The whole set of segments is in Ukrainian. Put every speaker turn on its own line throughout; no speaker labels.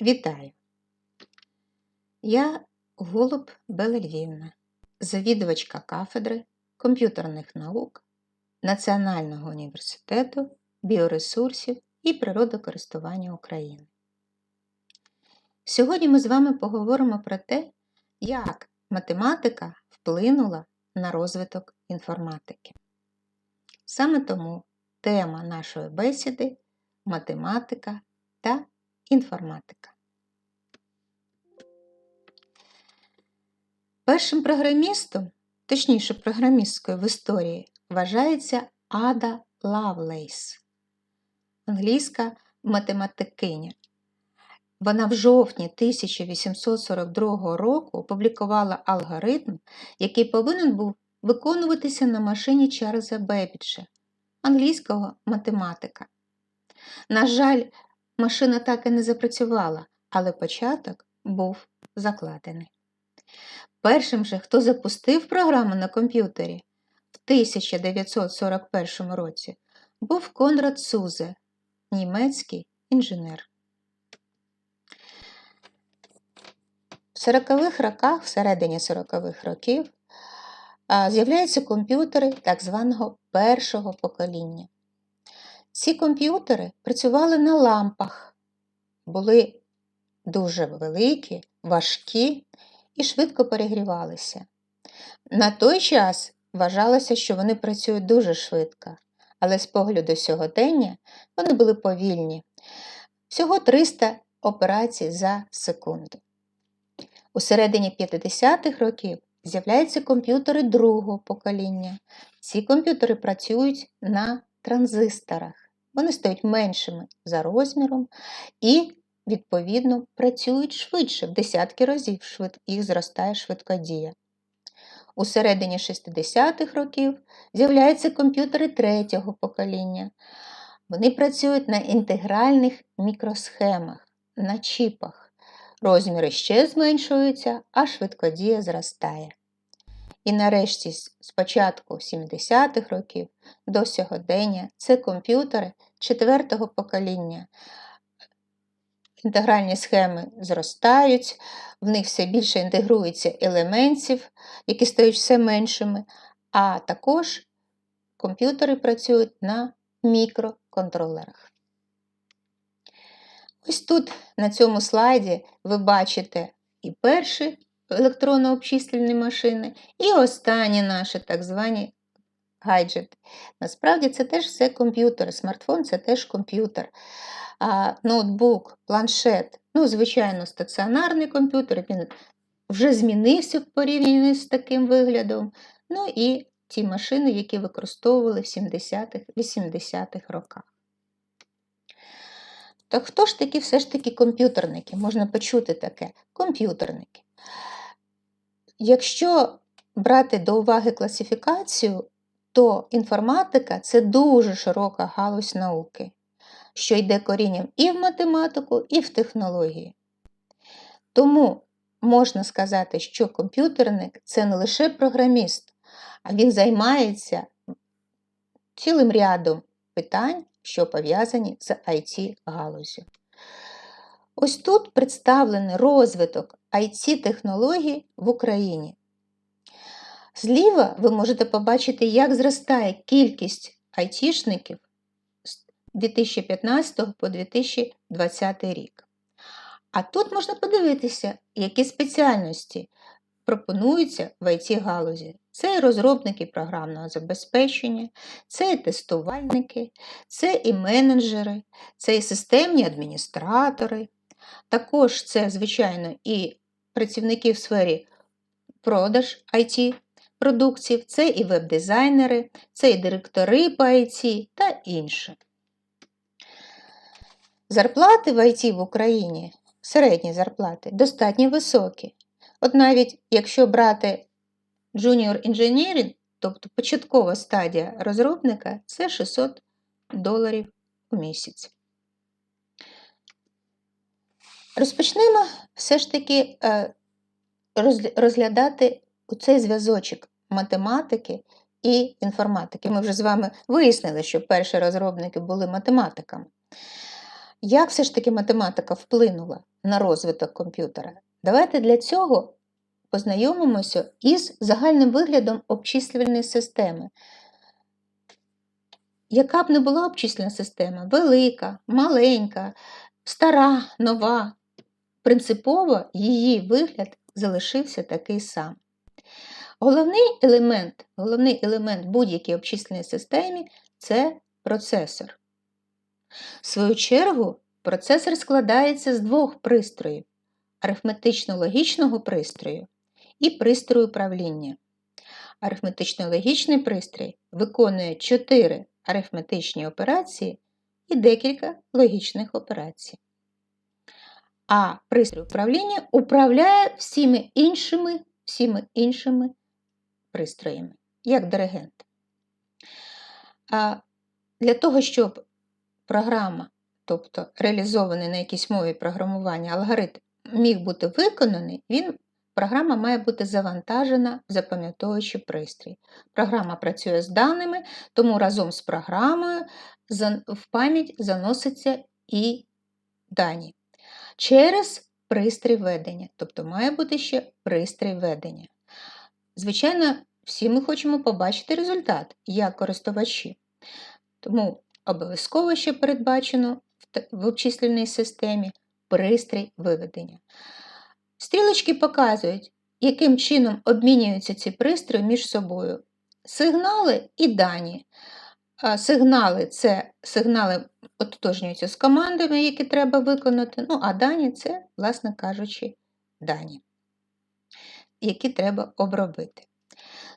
Вітаю! Я Голуб Бела Львівна, завідувачка кафедри комп'ютерних наук Національного університету біоресурсів і природокористування України. Сьогодні ми з вами поговоримо про те, як математика вплинула на розвиток інформатики. Саме тому тема нашої бесіди математика та інформатика. Першим програмістом, точніше програмісткою в історії, вважається Ада Лавлейс, англійська математикиня. Вона в жовтні 1842 року опублікувала алгоритм, який повинен був виконуватися на машині Чарльза Бебіджа, англійського математика. На жаль, машина так і не запрацювала, але початок був закладений. Першим же, хто запустив програму на комп'ютері в 1941 році, був Конрад Сузе, німецький інженер. В 40-х роках, всередині 40-х років, з'являються комп'ютери так званого першого покоління. Ці комп'ютери працювали на лампах, були дуже великі, важкі і швидко перегрівалися. На той час вважалося, що вони працюють дуже швидко, але з погляду сьогодення вони були повільні. Всього 300 операцій за секунду. У середині 50-х років з'являються комп'ютери другого покоління. Ці комп'ютери працюють на транзисторах. Вони стають меншими за розміром і, відповідно, працюють швидше, в десятки разів їх зростає швидкодія. У середині 60-х років з'являються комп'ютери третього покоління. Вони працюють на інтегральних мікросхемах, на чіпах. Розміри ще зменшуються, а швидкодія зростає. І нарешті, з початку 70-х років до сьогодення це комп'ютери четвертого покоління. Інтегральні схеми зростають, в них все більше інтегрується елементів, які стають все меншими, а також комп'ютери працюють на мікроконтролерах. Ось тут на цьому слайді ви бачите і перші електронно-обчислювальні машини, і останні наші так звані гаджети. Насправді це теж все комп'ютер. Смартфон це теж комп'ютер. Ноутбук, планшет, ну, звичайно, стаціонарний комп'ютер, він вже змінився в порівнянні з таким виглядом. Ну і ті машини, які використовували в 70-х-80-х роках. Так хто ж такі все ж таки комп'ютерники? Можна почути таке комп'ютерники. Якщо брати до уваги класифікацію, то інформатика це дуже широка галузь науки, що йде корінням і в математику, і в технології. Тому можна сказати, що комп'ютерник це не лише програміст, а він займається цілим рядом питань, що пов'язані з IT-галузю. Ось тут представлений розвиток IT-технологій в Україні. Зліва ви можете побачити, як зростає кількість айтішників з 2015 по 2020 рік. А тут можна подивитися, які спеціальності пропонуються в IT-галузі. Це і розробники програмного забезпечення, це і тестувальники, це і менеджери, це і системні адміністратори. Також це, звичайно, і працівники в сфері продаж IT продуктів, це і веб-дизайнери, це і директори по IT та інше. Зарплати в IT в Україні, середні зарплати, достатньо високі. От навіть якщо брати Junior Engineering, тобто початкова стадія розробника, це 600 доларів у місяць. Розпочнемо все ж таки е, розглядати цей зв'язочок математики і інформатики. Ми вже з вами вияснили, що перші розробники були математиками. Як все ж таки математика вплинула на розвиток комп'ютера? Давайте для цього познайомимося із загальним виглядом обчислювальної системи. Яка б не була обчислена система, велика, маленька, стара, нова, принципово її вигляд залишився такий сам. Головний елемент, головний елемент будь-якій обчисленій системі це процесор. В свою чергу, процесор складається з двох пристроїв арифметично-логічного пристрою і пристрою управління. Арифметично-логічний пристрій виконує 4 арифметичні операції і декілька логічних операцій. А пристрій управління управляє всіми іншими, всіми іншими пристроями, як диригент. А для того, щоб програма, тобто реалізований на якійсь мові програмування алгоритм міг бути виконаний, він, програма має бути завантажена в запам'ятовуючий пристрій. Програма працює з даними, тому разом з програмою в пам'ять заносяться і дані. Через пристрій ведення, тобто має бути ще пристрій ведення. Звичайно, всі ми хочемо побачити результат як користувачі. Тому обов'язково ще передбачено в обчислювальній системі пристрій виведення. Стрілочки показують, яким чином обмінюються ці пристрої між собою. Сигнали і дані. Сигнали це сигнали ототожнюються з командами, які треба виконати, ну, а дані це, власне кажучи, дані, які треба обробити.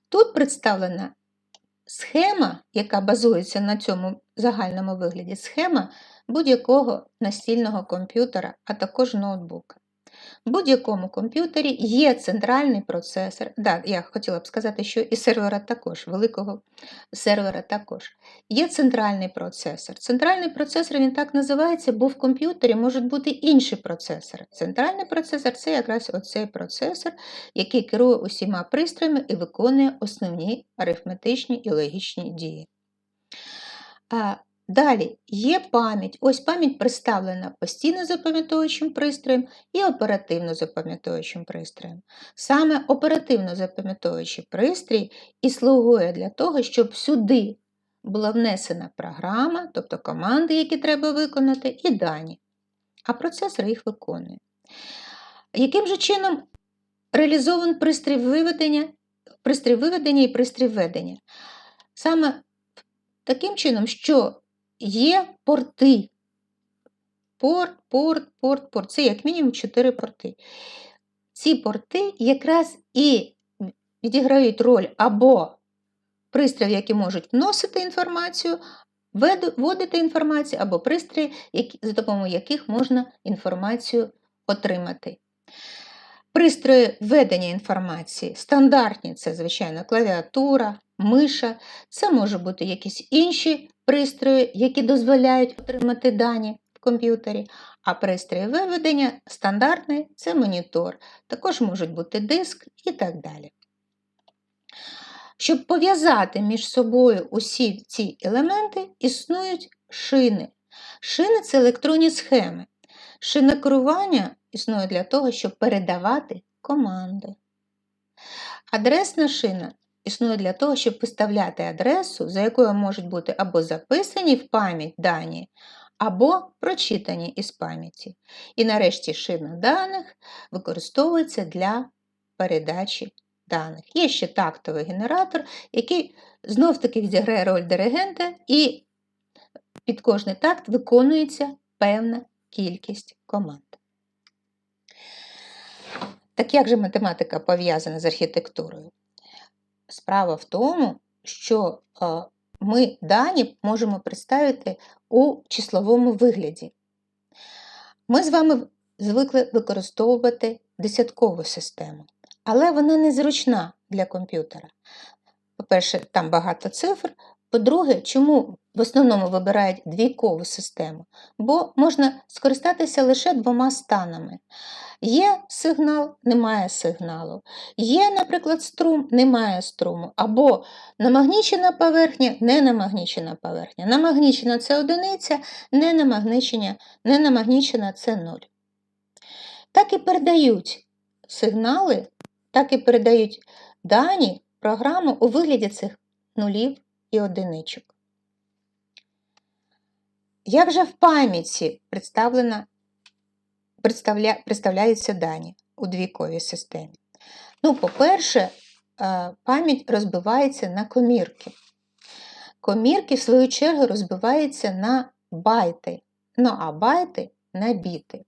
Тут представлена схема, яка базується на цьому загальному вигляді, схема будь-якого настільного комп'ютера, а також ноутбука. В будь-якому комп'ютері є центральний процесор. Да, Я хотіла б сказати, що і сервера також, великого сервера також. Є центральний процесор. Центральний процесор він так називається, бо в комп'ютері можуть бути інші процесори. Центральний процесор це якраз оцей процесор, який керує усіма пристроями і виконує основні арифметичні і логічні дії. Далі є пам'ять. Ось пам'ять представлена постійно запам'ятовуючим пристроєм і оперативно запам'ятовуючим пристроєм. Саме оперативно запам'ятовуючий пристрій і слугує для того, щоб сюди була внесена програма, тобто команди, які треба виконати, і дані. А процесор їх виконує. Яким же чином реалізований пристрій виведення, пристрій виведення і пристрій введення? Саме таким чином, що є порти. Порт, порт, порт, порт. Це як мінімум 4 порти. Ці порти якраз і відіграють роль або пристроїв, які можуть вносити інформацію, вводити інформацію, або пристрої, за допомогою яких можна інформацію отримати. Пристрої введення інформації стандартні це, звичайно, клавіатура, миша, це можуть бути якісь інші пристрої, які дозволяють отримати дані в комп'ютері, а пристрої виведення стандартний це монітор, також можуть бути диск і так далі. Щоб пов'язати між собою усі ці елементи, існують шини. Шини це електронні схеми. Шина керування існує для того, щоб передавати команди. Адресна шина існує для того, щоб виставляти адресу, за якою можуть бути або записані в пам'ять дані, або прочитані із пам'яті. І нарешті шина даних використовується для передачі даних. Є ще тактовий генератор, який знов-таки відіграє роль диригента, і під кожний такт виконується певна кількість команд. Так як же математика пов'язана з архітектурою? Справа в тому, що ми дані можемо представити у числовому вигляді. Ми з вами звикли використовувати десяткову систему, але вона незручна для комп'ютера. По-перше, там багато цифр, По-друге, чому в основному вибирають двійкову систему? Бо можна скористатися лише двома станами. Є сигнал, немає сигналу. Є, наприклад, струм, немає струму. Або намагнічена поверхня, не намагнічена поверхня. Намагнічена це одиниця, не намагнічена, не намагнічена це нуль. Так і передають сигнали, так і передають дані програму у вигляді цих нулів і одиничок. Як же в пам'яті представлена, представля, представляються дані у двійковій системі? Ну, по-перше, е, пам'ять розбивається на комірки. Комірки, в свою чергу, розбиваються на байти, ну а байти на біти.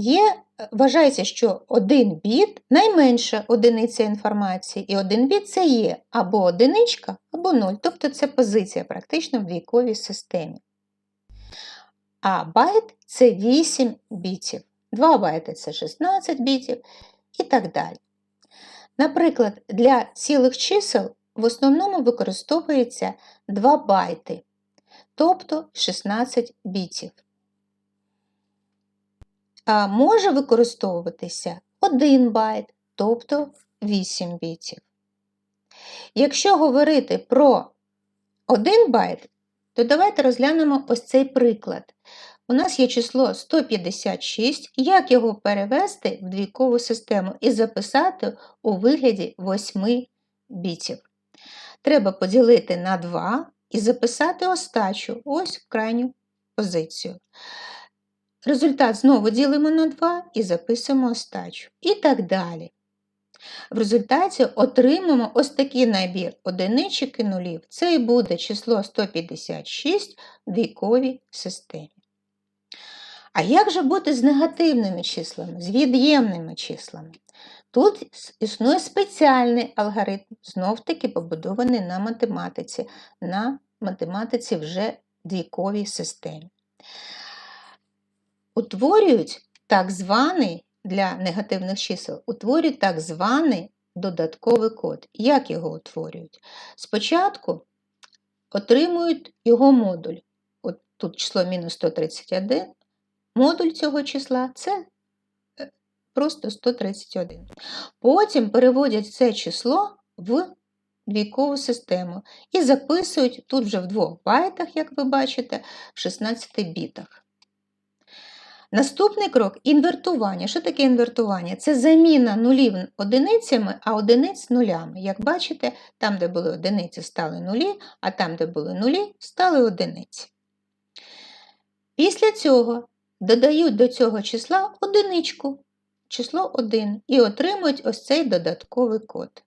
Є, Вважається, що один біт найменша одиниця інформації, і один біт це є або одиничка, або нуль. Тобто це позиція практично в двійковій системі. А байт це 8 бітів. 2 байти це 16 бітів і так далі. Наприклад, для цілих чисел в основному використовується 2 байти, тобто 16 бітів. Може використовуватися 1 байт, тобто 8 бітів. Якщо говорити про 1 байт, то давайте розглянемо ось цей приклад. У нас є число 156, як його перевести в двійкову систему і записати у вигляді 8 бітів. Треба поділити на 2 і записати остачу ось в крайню позицію. Результат знову ділимо на 2 і записуємо остачу. І так далі. В результаті отримаємо ось такий набір одиничок і нулів. Це і буде число 156 в двійковій системі. А як же бути з негативними числами, з від'ємними числами? Тут існує спеціальний алгоритм, знов-таки побудований на математиці, на математиці вже двійковій системі. Утворюють так званий для негативних чисел, утворюють так званий додатковий код. Як його утворюють? Спочатку отримують його модуль. От Тут число мінус 131. Модуль цього числа це е, просто 131. Потім переводять це число в двійкову систему і записують тут вже в двох байтах, як ви бачите, в 16 бітах. Наступний крок інвертування. Що таке інвертування? Це заміна нулів одиницями, а одиниць нулями. Як бачите, там, де були одиниці, стали нулі, а там, де були нулі, стали одиниці. Після цього додають до цього числа одиничку, число 1, і отримують ось цей додатковий код.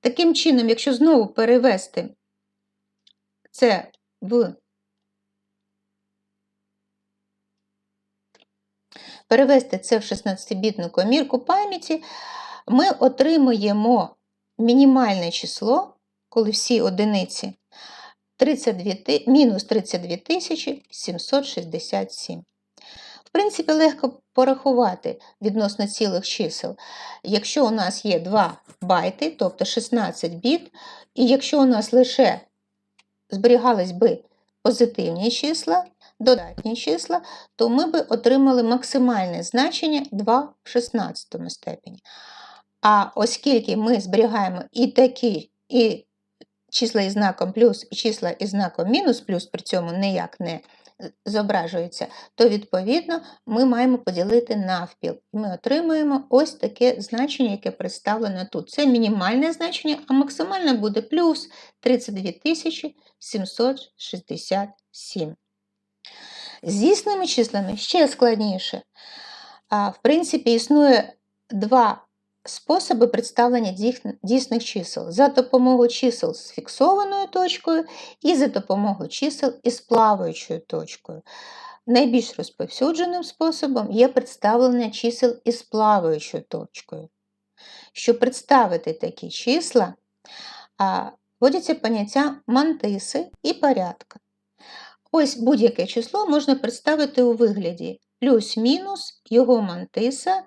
Таким чином, якщо знову перевести це в перевести це в 16-бітну комірку пам'яті, ми отримуємо мінімальне число, коли всі одиниці 32, мінус 32 767. В принципі, легко порахувати відносно цілих чисел. Якщо у нас є 2 байти, тобто 16 біт, і якщо у нас лише зберігались би позитивні числа, додатні числа, то ми би отримали максимальне значення 2 в 16 степені. А оскільки ми зберігаємо і такі, і числа із знаком плюс, і числа із знаком мінус, плюс при цьому ніяк не зображуються, то, відповідно, ми маємо поділити навпіл. Ми отримуємо ось таке значення, яке представлено тут. Це мінімальне значення, а максимальне буде плюс 32 767. З дійсними числами ще складніше. В принципі, існує два способи представлення дійсних чисел за допомогою чисел з фіксованою точкою і за допомогою чисел із плаваючою точкою. Найбільш розповсюдженим способом є представлення чисел із плаваючою точкою. Щоб представити такі числа, вводяться поняття мантиси і порядка. Ось будь-яке число можна представити у вигляді плюс-мінус його мантиса,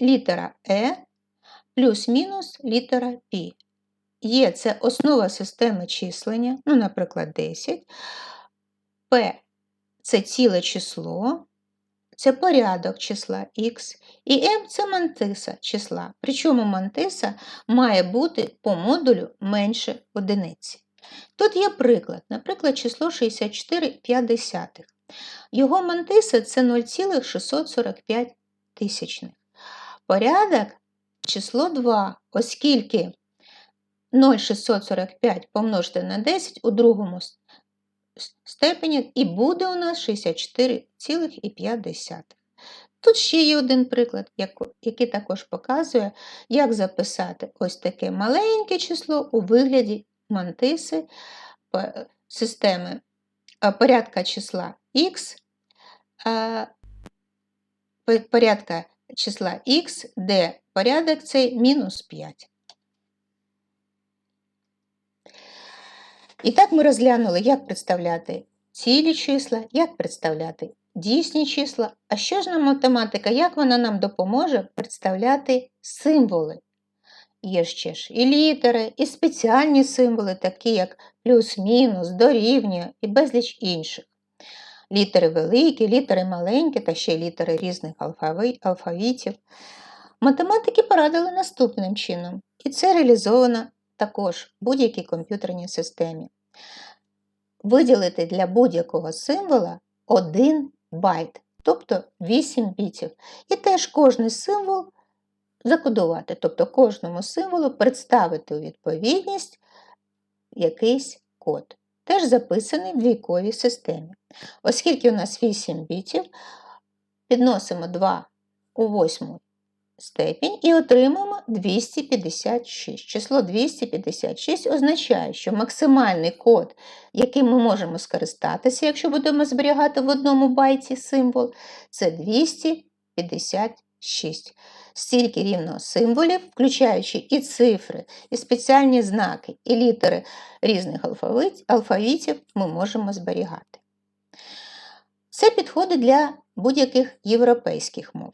літера Е, плюс-мінус літера Пі. є це основа системи числення, ну, наприклад, 10. P це ціле число, це порядок числа х, і m це мантиса числа. Причому мантиса має бути по модулю менше одиниці. Тут є приклад, наприклад, число 64,5. Його мантиса це 0,645 тисячних. Порядок число 2, оскільки 0,645 помножити на 10 у другому степені і буде у нас 64,5. Тут ще є один приклад, який також показує, як записати ось таке маленьке число у вигляді мантиси системи порядка числа х, порядка числа х, де порядок цей мінус 5. І так ми розглянули, як представляти цілі числа, як представляти дійсні числа. А що ж нам математика, як вона нам допоможе представляти символи? Є ще ж і літери, і спеціальні символи, такі як плюс-мінус, дорівнює і безліч інших. Літери великі, літери маленькі та ще літери різних алфавітів. Математики порадили наступним чином, і це реалізовано також в будь-якій комп'ютерній системі. Виділити для будь-якого символа 1 байт, тобто 8 бітів. І теж кожний символ закодувати, тобто кожному символу представити у відповідність якийсь код, теж записаний в двійковій системі. Оскільки у нас 8 бітів, підносимо 2 у 8 степінь і отримаємо 256. Число 256 означає, що максимальний код, яким ми можемо скористатися, якщо будемо зберігати в одному байті символ, це 256. Стільки рівно символів, включаючи і цифри, і спеціальні знаки, і літери різних алфавітів, ми можемо зберігати. Це підходить для будь-яких європейських мов.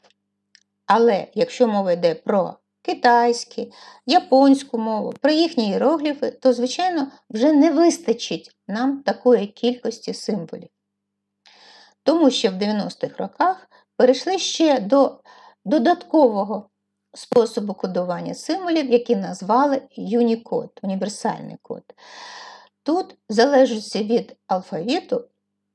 Але якщо мова йде про китайську, японську мову, про їхні іерогліфи, то, звичайно, вже не вистачить нам такої кількості символів. Тому що в 90-х роках перейшли ще до додаткового способу кодування символів, який назвали Unicode, універсальний код. Тут, в залежності від алфавіту,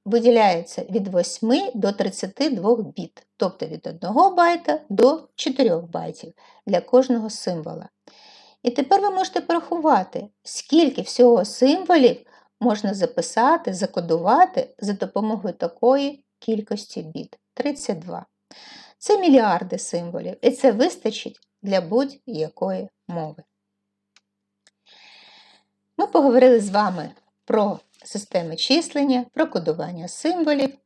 виділяється від 8 до 32 біт, тобто від 1 байта до 4 байтів для кожного символа. І тепер ви можете порахувати, скільки всього символів можна записати, закодувати за допомогою такої кількості біт 32. Це мільярди символів, і це вистачить для будь-якої мови. Ми поговорили з вами про системи числення, про кодування символів.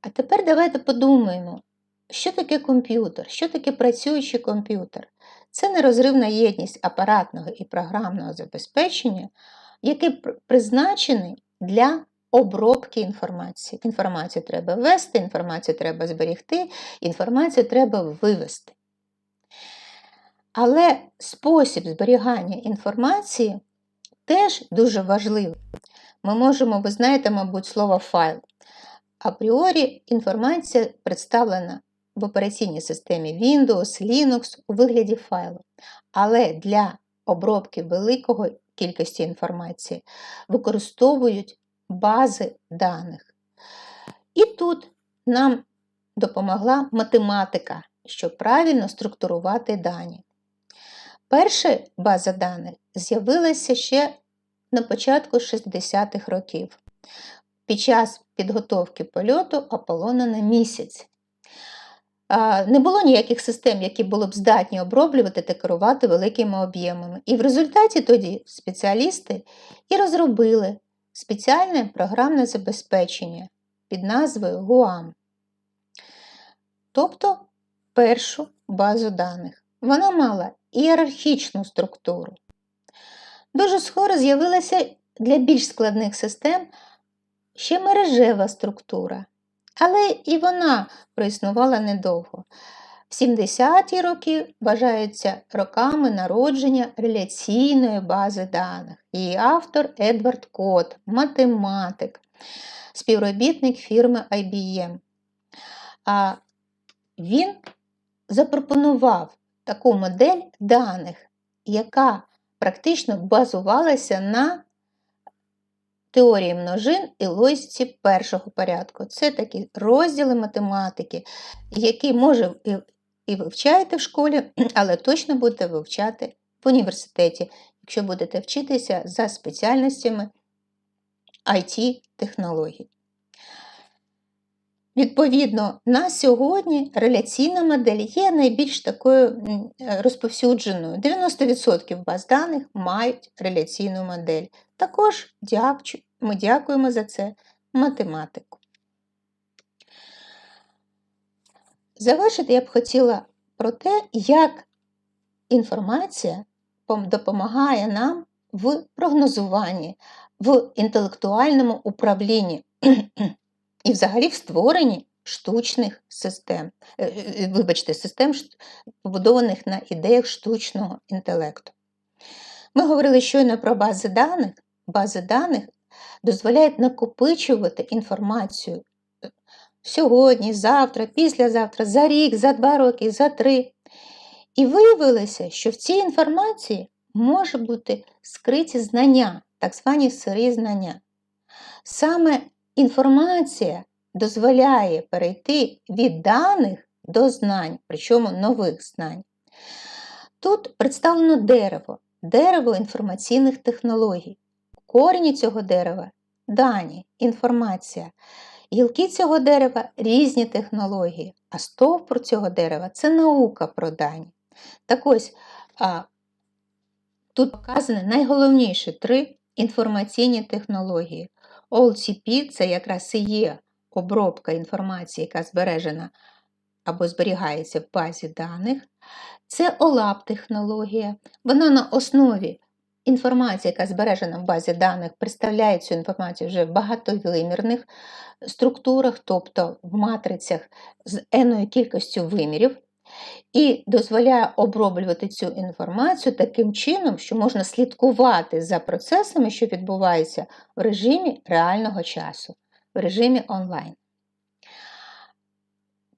А тепер давайте подумаємо, що таке комп'ютер, що таке працюючий комп'ютер. Це нерозривна єдність апаратного і програмного забезпечення, який призначений для обробки інформації. Інформацію треба ввести, інформацію треба зберігти, інформацію треба вивести. Але спосіб зберігання інформації теж дуже важливий. Ми можемо, ви знаєте, мабуть, слово файл. Апріорі інформація представлена в операційній системі Windows, Linux у вигляді файлу. Але для обробки великої кількості інформації використовують бази даних. І тут нам допомогла математика, щоб правильно структурувати дані. Перша база даних з'явилася ще на початку 60-х років під час підготовки польоту Аполлона на місяць. Не було ніяких систем, які були б здатні оброблювати та керувати великими об'ємами. І в результаті тоді спеціалісти і розробили спеціальне програмне забезпечення під назвою GUAM, тобто першу базу даних. Вона мала ієрархічну структуру. Дуже скоро з'явилася для більш складних систем ще мережева структура, але і вона проіснувала недовго. 70-ті роки вважаються роками народження реляційної бази даних. Її автор Едвард Кот, математик, співробітник фірми IBM. А він запропонував таку модель даних, яка практично базувалася на теорії множин і логіці першого порядку. Це такі розділи математики, які може і, вивчаєте в школі, але точно будете вивчати в університеті, якщо будете вчитися за спеціальностями IT-технологій. Відповідно, на сьогодні реляційна модель є найбільш такою розповсюдженою. 90% баз даних мають реляційну модель. Також ми дякуємо за це математику. Завершити я б хотіла про те, як інформація допомагає нам в прогнозуванні, в інтелектуальному управлінні і взагалі в створенні штучних систем, е, е, вибачте, систем, побудованих на ідеях штучного інтелекту. Ми говорили щойно про бази даних. Бази даних дозволяють накопичувати інформацію е, сьогодні, завтра, післязавтра, за рік, за два роки, за три. І виявилося, що в цій інформації може бути скриті знання, так звані сирі знання. Саме інформація дозволяє перейти від даних до знань, причому нових знань. Тут представлено дерево, дерево інформаційних технологій. Корені цього дерева дані, інформація. Гілки цього дерева різні технології, а стовпур цього дерева це наука про дані. Так ось тут показані найголовніші три інформаційні технології. OLTP – це якраз і є обробка інформації, яка збережена або зберігається в базі даних. Це OLAP-технологія. Вона на основі інформації, яка збережена в базі даних, представляє цю інформацію вже в багатовимірних структурах, тобто в матрицях з еною кількістю вимірів, і дозволяє оброблювати цю інформацію таким чином, що можна слідкувати за процесами, що відбуваються в режимі реального часу, в режимі онлайн.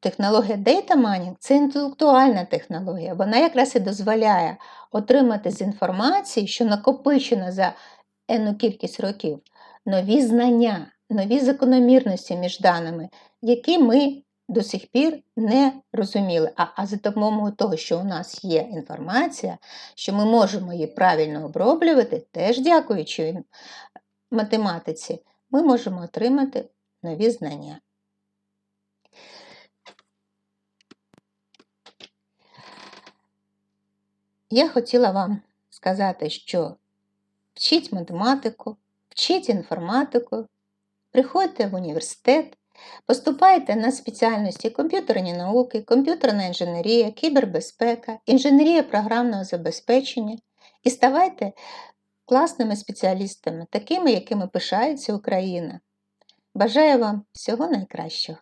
Технологія Data Mining – це інтелектуальна технологія. Вона якраз і дозволяє отримати з інформації, що накопичена за енну кількість років, нові знання, нові закономірності між даними, які ми до сих пір не розуміли. А, а за допомогою того, що у нас є інформація, що ми можемо її правильно оброблювати, теж дякуючи математиці, ми можемо отримати нові знання. Я хотіла вам сказати, що вчіть математику, вчіть інформатику, приходьте в університет, поступайте на спеціальності комп'ютерні науки, комп'ютерна інженерія, кібербезпека, інженерія програмного забезпечення і ставайте класними спеціалістами, такими, якими пишається Україна. Бажаю вам всього найкращого!